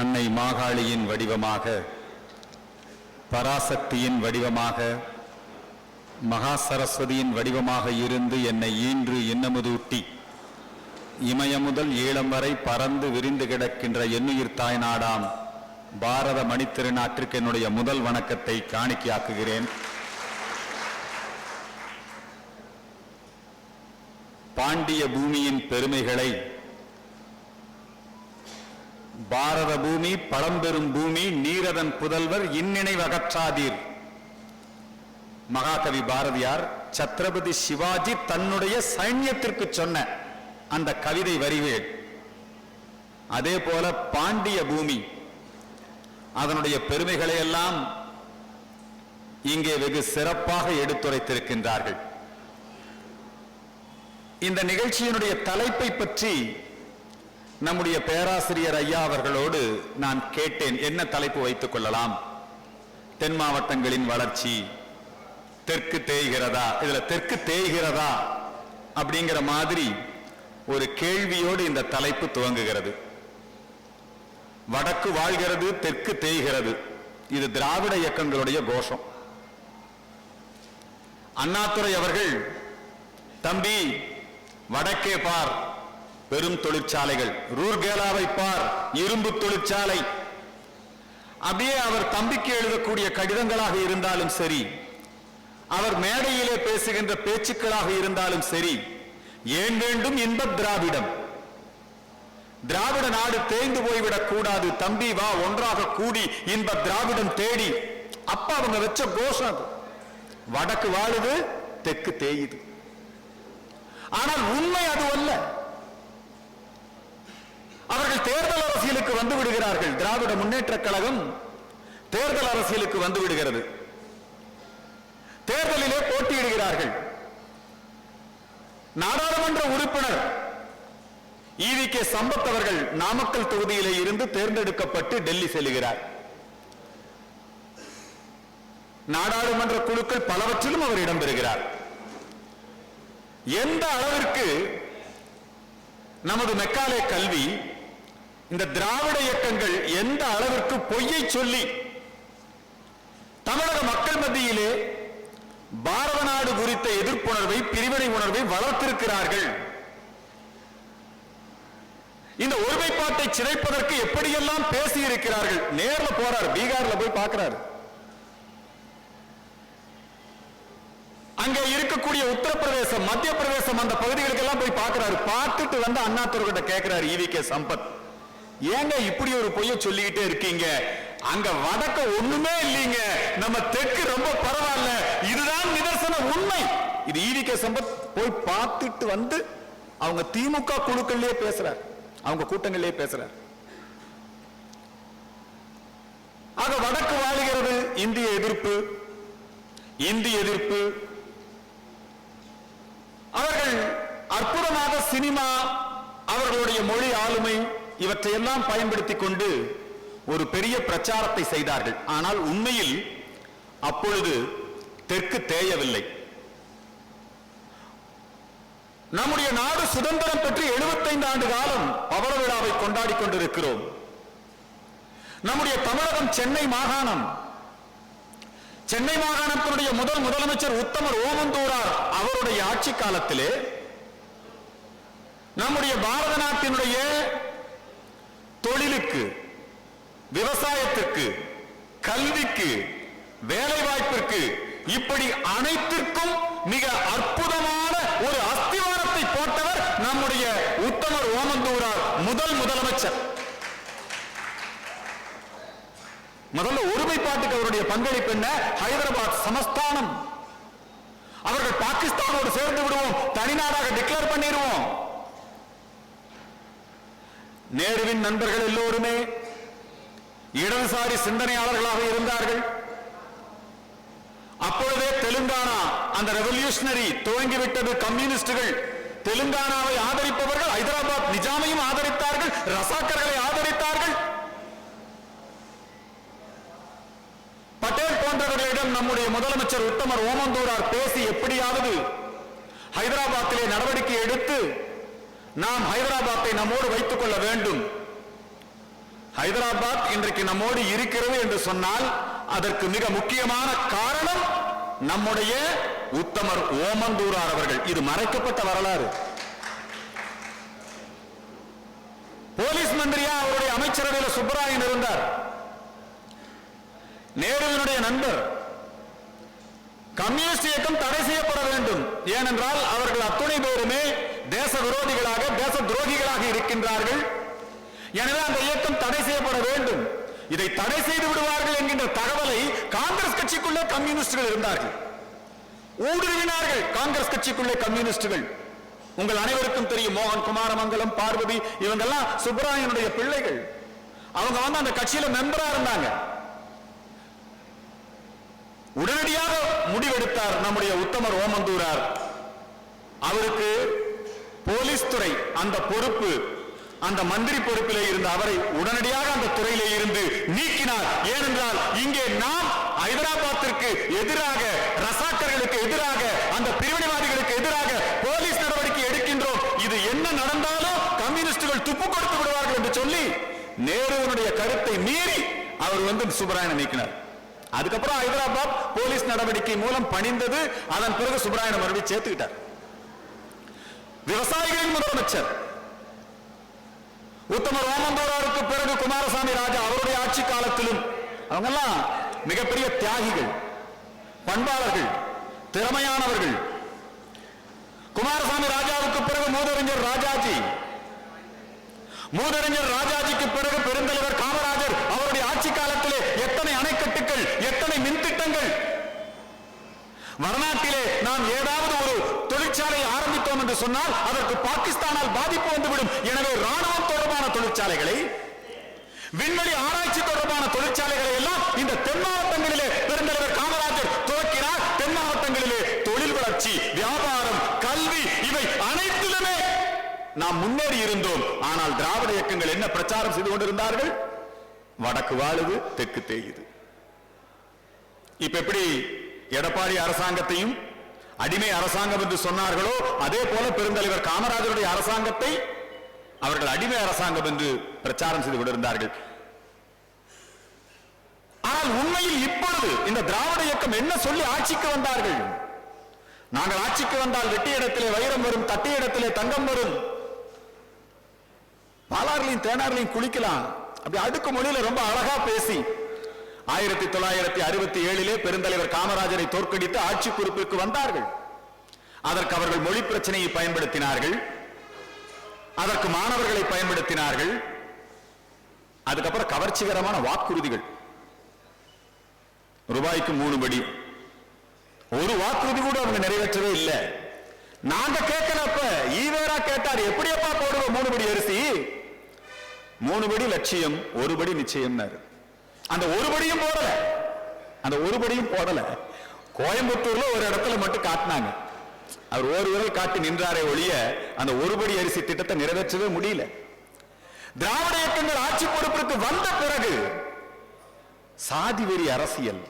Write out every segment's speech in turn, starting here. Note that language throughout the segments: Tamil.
அன்னை மாகாளியின் வடிவமாக பராசக்தியின் வடிவமாக மகா சரஸ்வதியின் வடிவமாக இருந்து என்னை ஈன்று இன்னமுதூட்டி இமயமுதல் ஈழம் வரை பறந்து விரிந்து கிடக்கின்ற எண்ணுயிர் தாய் நாடாம் பாரத மணித்திருநாட்டிற்கு என்னுடைய முதல் வணக்கத்தை காணிக்கையாக்குகிறேன். பாண்டிய பூமியின் பெருமைகளை பாரத பூமி பழம்பெரும் பூமி நீரதன் புதல்வர் இந்நினைவகற்றாதீர் மகாகவி பாரதியார் சத்ரபதி சிவாஜி தன்னுடைய சைன்யத்திற்கு சொன்ன அந்த கவிதை வரிகள். அதே போல பாண்டிய பூமி அதனுடைய பெருமைகளை எல்லாம் இங்கே வெகு சிறப்பாக எடுத்துரைத்திருக்கின்றார்கள். இந்த நிகழ்ச்சியினுடைய தலைப்பை பற்றி நம்முடைய பேராசிரியர் ஐயா அவர்களோடு நான் கேட்டேன் என்ன தலைப்பு வைத்துக் கொள்ளலாம்? தென் மாவட்டங்களின் வளர்ச்சி தெற்கு தேய்கிறதா? இதுல தெற்கு தேய்கிறதா? அப்படிங்கிற மாதிரி ஒரு கேள்வியோடு இந்த தலைப்பு துவங்குகிறது. வடக்கு வாழ்கிறது தெற்கு தேய்கிறது. இது திராவிட இயக்கங்களுடைய கோஷம். அண்ணாத்துறை அவர்கள் தம்பி வடக்கே பார். பெரும் தொழிற்சாலைகள். ரூர்கேலாவை பார் இரும்பு தொழிற்சாலை. அப்படியே அவர் தம்பிக்கு எழுதக்கூடிய கடிதங்களாக இருந்தாலும் சரி அவர் மேடையிலே பேசுகின்ற பேச்சுக்களாக இருந்தாலும் சரி ஏன் வேண்டும் இன்ப திராவிடம்? திராவிட நாடு தேய்ந்து போய்விடக் கூடாது. தம்பி வா ஒன்றாக கூடி இன்ப திராவிடம் தேடி. அப்ப அவங்க வச்ச கோஷம் அது. வடக்கு வாழுது தெற்கு தேயுது. ஆனால் உண்மை அது அல்ல. அவர்கள் தேர்தல் அரசியலுக்கு வந்து விடுகிறார்கள். திராவிட முன்னேற்ற கழகம் தேர்தல் அரசியலுக்கு வந்து விடுகிறது. தேர்தலிலே போட்டியிடுகிறார்கள். நாடாளுமன்ற உறுப்பினர் ஈவி கே சம்பத் அவர்கள் நாமக்கல் தொகுதியிலே இருந்து தேர்ந்தெடுக்கப்பட்டு டெல்லி செல்கிறார். நாடாளுமன்ற குழுக்கள் பலவற்றிலும் அவர் இடம்பெறுகிறார் எந்த அளவிற்கு நமது மெக்காலே கல்வி இந்த திராவிட இயக்கங்கள் எந்த அளவிற்கு பொய்யை சொல்லி தமிழக மக்கள் மத்தியிலே பாரத நாடு குறித்த எதிர்ப்புணர்வை பிரிவினை உணர்வை வளர்த்திருக்கிறார்கள். இந்த ஒருமைப்பாட்டை சிதைப்பதற்கு எப்படியெல்லாம் பேசி இருக்கிறார்கள் நேர்ல போறார் பீகார்ல போய் பார்க்கிறார். அங்க இருக்கக்கூடிய உத்தரப்பிரதேசம் மத்திய பிரதேசம் அந்த பகுதிகளுக்கு எல்லாம் போய் பார்க்கிறாரு. பார்த்துட்டு வந்து அண்ணாதுரை கிட்ட கேட்கிறாரு ஈவி கே சம்பத். ஏங்க இப்படி ஒரு பொய்ய சொல்லிக்கிட்டே இருக்கீங்க? அங்க வடக்க ஒண்ணுமே இல்லைங்க. நம்ம தெற்கு ரொம்ப பரவாயில்ல. இதுதான் நிதர்சன உண்மை. இது ஈவி கே சம்பத் போய் பார்த்துட்டு வந்து அவங்க திமுக குழுக்கள்லயே பேசுறார். அவங்க கூட்டங்கள்லயே பேசுறார். ஆக வடக்கு வாழுகிறது இந்திய எதிர்ப்பு இந்திய எதிர்ப்பு. அவர்கள் அற்புதமாக சினிமா அவர்களுடைய மொழி ஆளுமை இவற்றையெல்லாம் பயன்படுத்தி கொண்டு ஒரு பெரிய பிரச்சாரத்தை செய்தார்கள். ஆனால் உண்மையில் அப்பொழுது தெற்கு தேயவில்லை. நம்முடைய நாடு சுதந்திரம் பெற்று 75 ஆண்டு காலம் பவள விழாவை கொண்டாடி கொண்டிருக்கிறோம். நம்முடைய தமிழகம் சென்னை மாகாணம். சென்னை மாகாணத்தினுடைய முதல் முதலமைச்சர் உத்தமர் ஓமந்தூரார் அவருடைய ஆட்சி காலத்திலே நம்முடைய பாரத நாட்டினுடைய தொழிலுக்கு விவசாயத்திற்கு கல்விக்கு வேலை வாய்ப்பிற்கு இப்படி அனைத்திற்கும் மிக அற்புதமான ஒரு அஸ்திவாரத்தை போட்டவர் நம்முடைய உத்தமர் ஓமந்தூரார் முதல் முதலமைச்சர். முதல்ல ஒருமைப்பாட்டுக்கு அவருடைய பங்களிப்பு என்ன? ஹைதராபாத் சமஸ்தானம். அவர்கள் பாகிஸ்தானோடு சேர்ந்து விடுவோம். தனிநாடாக டிக்ளேர் பண்ணிடுவோம். நேருவின் நண்பர்கள் எல்லோருமே இடதுசாரி சிந்தனையாளர்களாக இருந்தார்கள். அப்பொழுதே தெலுங்கானா அந்த ரெவல்யூஷனரி துவங்கிவிட்டது. கம்யூனிஸ்டுகள் தெலுங்கானாவை ஆதரிப்பவர்கள் ஹைதராபாத் நிஜாமையும் ஆதரித்தார்கள் ரசாக்கர்களை ஆதரித்தார்கள். பட்டேல் போன்றவர்களிடம் நம்முடைய முதலமைச்சர் உத்தமர் ஓமந்தூரார் பேசி எப்படியாவது ஹைதராபாத்திலே நடவடிக்கை எடுத்து நாம் ஹைதராபாத்தை நம்மோடு வைத்துக் கொள்ள வேண்டும். ஹைதராபாத் இன்றைக்கு நம்மோடு இருக்கிறது என்று சொன்னால் அதற்கு மிக முக்கியமான காரணம் நம்முடைய உத்தமர் ஓமந்தூரார் அவர்கள். இது மறைக்கப்பட்ட வரலாறு. போலீஸ் மந்திரியா அவருடைய அமைச்சரவையில் சுப்பராயன் இருந்தார். நேருவினுடைய நண்பர். கம்யூனிஸ்ட் இயக்கம் தடை செய்யப்பட வேண்டும். ஏனென்றால் அவர்கள் அத்துணை பேருமே தேச விரோதிகளாக தேச துரோகிகளாக இருக்கின்றார்கள். எனவே அந்த இயக்கம் தடை செய்யப்பட வேண்டும். இதை தடை செய்து விடுவார்கள் என்கின்ற தகவலை காங்கிரஸ் கட்சிக்குள்ளே கம்யூனிஸ்டுகள் இருந்தார்கள். ஊடுருவினார்கள் காங்கிரஸ் கட்சிக்குள்ளே கம்யூனிஸ்டுகள். உங்கள் அனைவருக்கும் தெரியும் மோகன் குமாரமங்கலம் பார்வதி இவங்கெல்லாம் சுப்பராயனுடைய பிள்ளைகள். அவங்க வந்து அந்த கட்சியில மெம்பரா இருந்தாங்க. உடனடியாக முடிவெடுத்தார் நம்முடைய உத்தமர் ஓமந்தூரார். அவருக்கு போலீஸ் துறை அந்த பொறுப்பு அந்த மந்திரி பொறுப்பிலே இருந்த அவரை உடனடியாக அந்த துறையிலே இருந்து நீக்கினார். ஏனென்றால் இங்கே நாம் ஹைதராபாத்திற்கு எதிராக ரசாக்கர்களுக்கு எதிராக அந்த பிரிவினைவாதிகளுக்கு எதிராக போலீஸ் நடவடிக்கை எடுக்கின்றோம். இது என்ன நடந்தாலும் கம்யூனிஸ்டுகள் துப்பு கொடுத்து விடுவார்கள் என்று சொல்லி நேருவனுடைய கருத்தை மீறி அவர் வந்து சுப்பராயனை நீக்கினார். அதுக்கப்புறம் ஹைதராபாத் போலீஸ் நடவடிக்கை மூலம் பணிந்தது அதன் பிறகு சுப்பராயனை மறுபடியும் சேர்த்துக்கிட்டார். விவசாயிகளின் முதலமைச்சர். உத்தமர் ஓமந்தோராருக்கு பிறகு குமாரசாமி ராஜா அவருடைய ஆட்சி காலத்திலும் அவங்கெல்லாம் மிகப்பெரிய தியாகிகள் பண்பாளர்கள் திறமையானவர்கள். குமாரசாமி ராஜாவுக்கு பிறகு மூதறிஞர் ராஜாஜி. மூதறிஞர் ராஜாஜிக்கு பிறகு பெருந்தலைவர் காமராஜர் அவருடைய ஆட்சி காலத்திலே எத்தனை அணைக்கட்டுகள் எத்தனை மின்திட்டங்கள். வடநாட்டிலே நாம் ஏதாவது ஒரு தொழிற்சாலையை ஆரம்பித்தோம் என்று சொன்னால் அதற்கு பாகிஸ்தானால் பாதிப்பு வந்துவிடும். எனவே ராணுவம் தொடர்பான தொழிற்சாலைகளை விண்வெளி ஆராய்ச்சி தொடர்பான தொழிற்சாலைகளை எல்லாம் இந்த தென் மாவட்டங்களிலே பெருந்தலைவர் காமராஜர் துவக்கினார். தென் மாவட்டங்களிலே தொழில் வளர்ச்சி வியாபாரம் கல்வி இவை அனைத்திலுமே நாம் முன்னேறி இருந்தோம். ஆனால் திராவிட இயக்கங்கள் என்ன பிரச்சாரம் செய்து கொண்டிருந்தார்கள்? வடக்கு வாழுது தெற்கு தேயுது. இப்ப எப்படி எடப்பாடி அரசாங்கத்தையும் அடிமை அரசாங்கம் என்று சொன்னார்களோ அதே போல பெருந்தலைவர் காமராஜருடைய அரசாங்கத்தை அவர்கள் அடிமை அரசாங்கம் என்று பிரச்சாரம் செய்து கொண்டிருந்தார்கள். ஆனால் உண்மையில் இப்பொழுது இந்த திராவிட இயக்கம் என்ன சொல்லி ஆட்சிக்கு வந்தார்கள்? நாங்கள் ஆட்சிக்கு வந்தால் வெட்டி இடத்திலே வைரம் வரும் தட்டி இடத்திலே தங்கம் வரும். பாலாறுலையும் தேனாறுலையும் குளிக்கலாம். அப்படி அடுக்கு மொழியில ரொம்ப அழகா பேசி ஆயிரத்தி தொள்ளாயிரத்தி அறுபத்தி ஏழிலே பெருந்தலைவர் காமராஜரை தோற்கடித்து ஆட்சி பொறுப்பிற்கு வந்தார்கள். அதற்கு அவர்கள் மொழி பிரச்சனையை பயன்படுத்தினார்கள். அதற்கு மாணவர்களை பயன்படுத்தினார்கள். அதுக்கப்புறம் கவர்ச்சிகரமான வாக்குறுதிகள். ரூபாய்க்கு மூணு படி. ஒரு வாக்குறுதி கூட அவங்க நிறைவேற்றவே இல்லை. நாங்க கேட்கலப்ப ஈவேரா கேட்டார் எப்படியப்பா போடுவோம் மூணு படி அரிசி. மூணு படி லட்சியம் ஒரு படி நிச்சயம்னாரு. அந்த ஒரு படியும் போடல. அந்த ஒரு படியும் போடல. கோயம்புத்தூர்ல ஒரு இடத்துல மட்டும் காட்டினாங்க. அவர் ஒரு விரல் காட்டி நின்றாரே ஒழிய அந்த ஒருபடி அரிசி திட்டத்தை நிறைவேற்றவே முடியல. திராவிட இயக்கங்கள் ஆட்சி பொறுப்பிற்கு வந்த பிறகு சாதி வெறி அரசியல்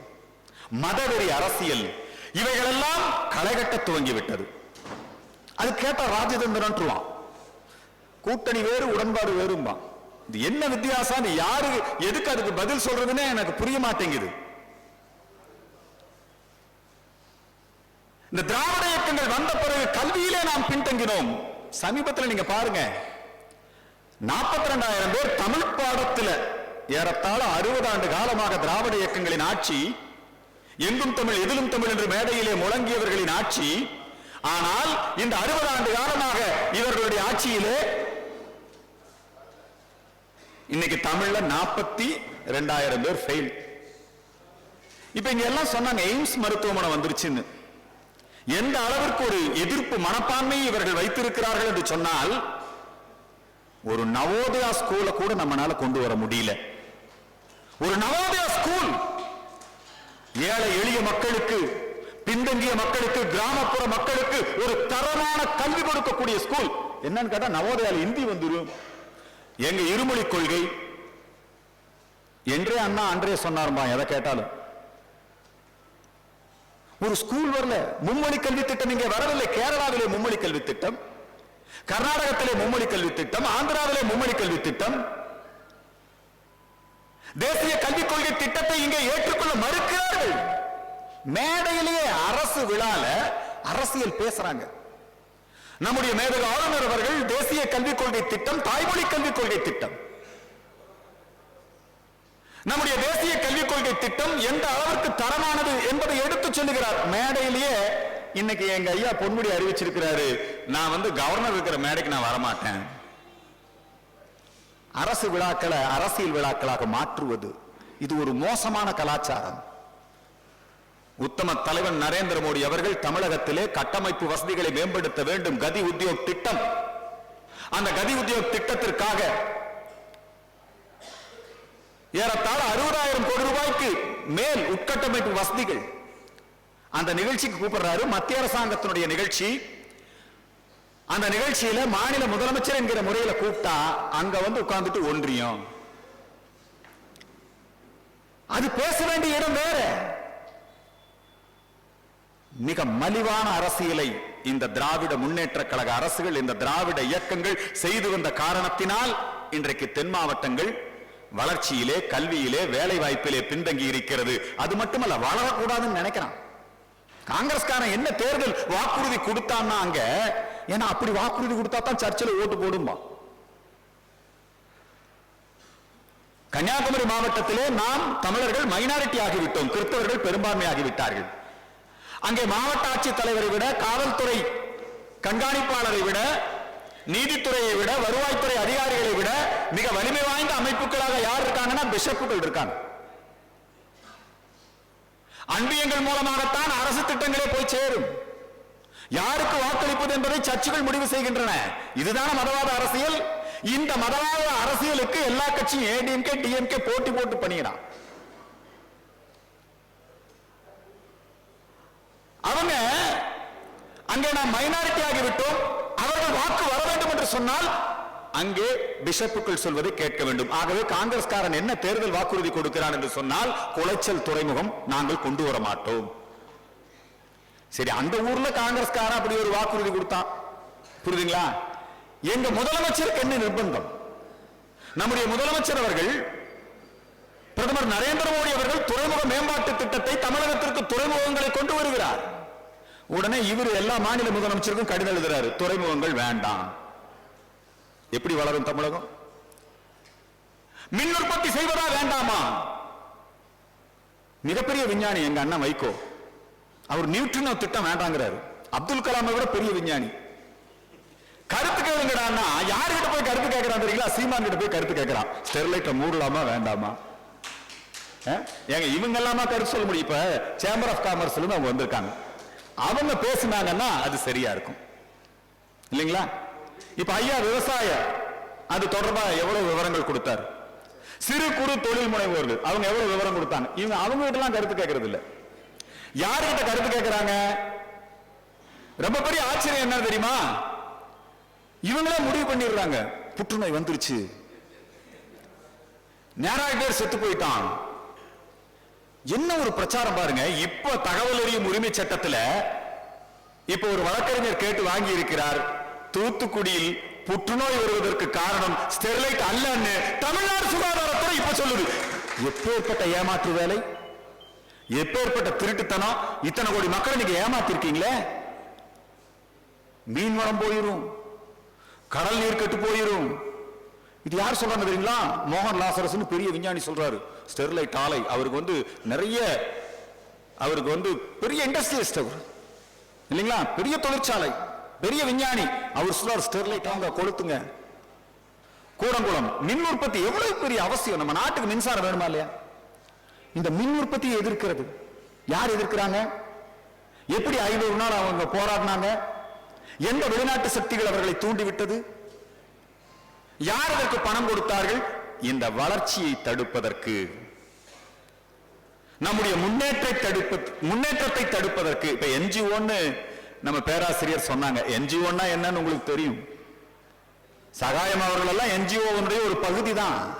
மதவெறி அரசியல் இவைகளெல்லாம் களைகட்ட துவங்கிவிட்டது. அது கேட்டா ராஜதந்திரன் கூட்டணி வேறு உடன்பாடு வேறும்பான். இது என்ன வித்தியாசம்? யாரு? எதுக்கு அதுக்கு பதில் சொல்றதுன்னே எனக்கு புரிய மாட்டேங்குது. இந்த திராவிட இயக்கங்கள் வந்த பிறகு கல்வியிலே நாம் பின்தங்கினோம். சமீபத்தில் நீங்க பாருங்க. நாற்பத்தி ரெண்டாயிரம் பேர் தமிழ் பாடத்துல ஏறத்தாழ அறுபது ஆண்டு காலமாக திராவிட இயக்கங்களின் ஆட்சி எங்கும் தமிழ் எதிலும் தமிழ் என்று மேடையிலே முழங்கியவர்களின் ஆட்சி. ஆனால் இந்த அறுபது ஆண்டு காலமாக இவர்களுடைய ஆட்சியிலே இன்னைக்கு தமிழ்ல நாற்பத்தி ரெண்டாயிரம் பேர் ஃபெயில் இப்ப இங்க எல்லாம் சொன்னாங்க எய்ம்ஸ் மருத்துவமனை வந்துருச்சுன்னு. எந்த அளவிற்கு ஒரு எதிர்ப்பு மனப்பான்மையை இவர்கள் வைத்திருக்கிறார்கள் என்று சொன்னால் ஒரு நவோதயா ஸ்கூல கூட நம்மளால கொண்டு வர முடியல. ஒரு நவோதயா ஸ்கூல் ஏழை எளிய மக்களுக்கு பின்தங்கிய மக்களுக்கு கிராமப்புற மக்களுக்கு ஒரு தரமான கல்வி கொடுக்கக்கூடிய ஸ்கூல் என்னன்னு கேட்டா நவோதயால இந்தி வந்துரும். எங்க இருமொழி கொள்கை? என்றே அண்ணா அன்றே சொன்னார்மா எதை கேட்டாலும். ஒரு ஸ்கூல் வரல மும்மொழி கல்வி திட்டம் இங்கே வரவில்லை. கேரளாவிலே மும்மொழி கல்வி திட்டம் கர்நாடகத்திலே மும்மொழி கல்வி திட்டம் ஆந்திராவிலே மும்மொழி கல்வி திட்டம். தேசிய கல்விக் கொள்கை திட்டத்தை இங்கே ஏற்றுக்கொள்ள மறுக்கிறார்கள். மேடையிலேயே அரசு விழால அரசியல் பேசுறாங்க. நம்முடைய மேதக ஆளுநர் அவர்கள் தேசிய கல்விக் கொள்கை திட்டம் தாய்மொழி கல்விக் கொள்கை திட்டம். நம்முடைய தேசிய கல்விக் கொள்கை திட்டம் எந்த அளவிற்கு தரமானது என்பதை எடுத்து சொல்லுகிறார். மேடையிலேயே இன்னைக்கு எங்க ஐயா பொன்முடி அறிவிச்சிருக்கிறாரு நான் வந்து கவர்னர் இருக்கிற மேடைக்கு நான் வரமாட்டேன். அரசு விழாக்களை அரசியல் விழாக்களாக மாற்றுவது இது ஒரு மோசமான கலாச்சாரம். உத்தம தலைவன் நரேந்திர மோடி அவர்கள் தமிழகத்திலே கட்டமைப்பு வசதிகளை மேம்படுத்த வேண்டும். கதி உத்தியோக் திட்டம். அந்த கதி உத்தியோக் திட்டத்திற்காக ஏறத்தாழ அறுபதாயிரம் கோடி ரூபாய்க்கு மேல் உட்கட்டமைப்பு வசதிகள். அந்த நிகழ்ச்சிக்கு கூப்பிடுறாரு. மத்திய அரசாங்கத்தினுடைய நிகழ்ச்சி. அந்த நிகழ்ச்சியில மாநில முதலமைச்சர் என்கிற முறையில கூப்பிட்டா அங்க வந்து உட்கார்ந்துட்டு ஒன்றியம். அது பேச வேண்டிய இடம் வேற. மிக மலிவான அரசியலை இந்த திராவிட முன்னேற்ற கழக அரசுகள் இந்த திராவிட இயக்கங்கள் செய்து வந்த காரணத்தினால் இன்றைக்கு தென் மாவட்டங்கள் வளர்ச்சியிலே கல்வியிலே வேலை வாய்ப்பிலே பின்தங்கி இருக்கிறது. அது மட்டுமல்ல வளரக்கூடாதுன்னு நினைக்கிறான். காங்கிரஸ்காரன் என்ன தேர்தல் வாக்குறுதி கொடுத்தான்னா அங்க? ஏன்னா அப்படி வாக்குறுதி கொடுத்தா தான் சர்ச்சில் ஓட்டு போடுமா கன்னியாகுமரி மாவட்டத்திலே நாம் தமிழர்கள் மைனாரிட்டி ஆகிவிட்டோம். கிறிஸ்தவர்கள் பெரும்பான்மை ஆகிவிட்டார்கள் அங்கே மாவட்ட ஆட்சித் தலைவரை விட காவல்துறை கண்காணிப்பாளரை விட நீதித்துறையை விட வருவாய்த்துறை அதிகாரிகளை விட மிக வலிமை வாய்ந்த அமைப்புகளாக யார் இருக்காங்கன்னா பிஷப்புகள் இருக்காங்க. அன்பியங்கள் மூலமாகத்தான் அரசு திட்டங்களே போய் சேரும். யாருக்கு வாக்களிப்பது என்பதை சர்ச்சுகள் முடிவு செய்கின்றன. இதுதான மதவாத அரசியல். இந்த மதவாத அரசியலுக்கு எல்லா கட்சியும் ஏடிஎம்கே டிஎம்கே போட்டி போட்டு பண்ணிக்கிறான் அவங்க அங்கே நாம் மைனாரிட்டி ஆகிவிட்டோம். அவர்கள் வாக்கு வர வேண்டும் என்று சொன்னால் அங்கே பிஷப்புகள் சொல்வதை கேட்க வேண்டும். ஆகவே காங்கிரஸ்காரன் என்ன தேர்தல் வாக்குறுதி கொடுக்கிறான் என்று சொன்னால் குளைச்சல் துறைமுகம் நாங்கள் கொண்டு வர மாட்டோம். சரி அந்த ஊர்ல காங்கிரஸ்காரன் அப்படி ஒரு வாக்குறுதி கொடுத்தான். புரியுதுங்களா? எங்க முதலமைச்சருக்கு என்ன நிர்பந்தம்? நம்முடைய முதலமைச்சர் அவர்கள் பிரதமர் நரேந்திர மோடி அவர்கள் துறைமுக மேம்பாட்டு திட்டத்தை தமிழகத்திற்கு துறைமுகங்களை கொண்டு வருகிறார். உடனே இவர் எல்லா மாநில முதலமைச்சருக்கும் கடிதம் எழுதுறாரு. துறைமுகங்கள் வேண்டாம். எப்படி வளரும் தமிழகம்? மின் உற்பத்தி செய்வதா வேண்டாமா? மிகப்பெரிய விஞ்ஞானி எங்க அண்ணன் வைகோ அவர் நியூட்ரினோ திட்டம் வேண்டாங்கிறாரு. அப்துல் கலாமை விட பெரிய விஞ்ஞானி. கருத்து கேளுங்கடான்னா யாருகிட்ட போய் கருத்து கேட்கறான் தெரியுங்களா? சீமான் கிட்ட போய் கருத்து கேட்கறான் ஸ்டெர்லைட்ட மூடலாமா வேண்டாமா? ஏங்க இவங்க எல்லாமா கருத்து சொல்ல முடியும். இப்ப சேம்பர் ஆஃப் காமர்ஸ்ல இருந்து அவங்க வந்திருக்காங்க. அவங்க பேசுனாங்கன்னா அது சரியா இருக்கும். இல்லைங்களா? இப்ப ஐயா விவசாய அது தொடர்பாக எவ்வளவு விவரங்கள் கொடுத்தார்? சிறு குறு தொழில் முனைவோர்கள் அவங்க எவ்வளவு விவரம் கொடுத்தாங்க? இவங்க அவங்க கிட்ட எல்லாம் கருத்து கேட்கறது இல்ல யார்கிட்ட கருத்து கேட்கிறாங்க? ரொம்ப பெரிய ஆச்சரியம் என்ன தெரியுமா? இவங்களே முடிவு பண்ணிடுறாங்க. புற்றுநோய் வந்துருச்சு. நேராக பேர் செத்து போயிட்டான். என்ன ஒரு பிரச்சாரம் பாருங்க. இப்ப தகவல் அறியும் உரிமை சட்டத்துல இப்ப ஒரு வழக்கறிஞர் கேட்டு வாங்கி இருக்கிறார் தூத்துக்குடியில் புற்றுநோய் வருவதற்கு காரணம் ஸ்டெர்லைட் அல்லன்னு தமிழ்நாடு சுகாதாரத்துறை இப்ப சொல்லுது. எப்பேற்பட்ட ஏமாற்று வேலை? எப்பேற்பட்ட திருட்டுத்தனம்? இத்தனை கோடி மக்களை நீங்க ஏமாத்திருக்கீங்களே? மீன் வளம் போயிரும். கடல் நீர் கெட்டு போயிரும். இது யார் சொல்றாங்க தெரியுங்களா? மோகன் லாசரஸ்னு பெரிய விஞ்ஞானி சொல்றாரு. ஸ்டெர்லைட் ஆலை அவருக்கு வந்து நிறைய அவருக்கு வந்து பெரிய இண்டஸ்ட்ரியலிஸ்ட் அவர். இல்லைங்களா? பெரிய தொழிற்சாலை பெரிய விஞ்ஞானி. அவர் சொல்றார் ஸ்டெர்லைட் வாங்க கொளுத்துங்க கூடங்குளம் மின் உற்பத்தி எவ்வளவு பெரிய அவசியம்? நம்ம நாட்டுக்கு மின்சாரம் வேணுமா இல்லையா? இந்த மின் உற்பத்தியை எதிர்க்கிறது. யார் எதிர்க்கிறாங்க? எப்படி ஐநூறு நாள் அவங்க போராடினாங்க? எந்த வெளிநாட்டு சக்திகள் அவர்களை தூண்டிவிட்டது? யார் அதற்கு பணம் கொடுத்தார்கள்? இந்த வளர்ச்சியை தடுப்பதற்கு நம்முடைய முன்னேற்றை தடுப்பு முன்னேற்றத்தை தடுப்பதற்கு இப்ப என்ஜிஓன்னு நம்ம பேராசிரியர் சொன்னாங்க. என்ஜிஓன்னா என்னன்னு உங்களுக்கு தெரியும். சகாயம் அவர்கள் எல்லாம் என்ஜிஓ ஒரு பகுதி தான்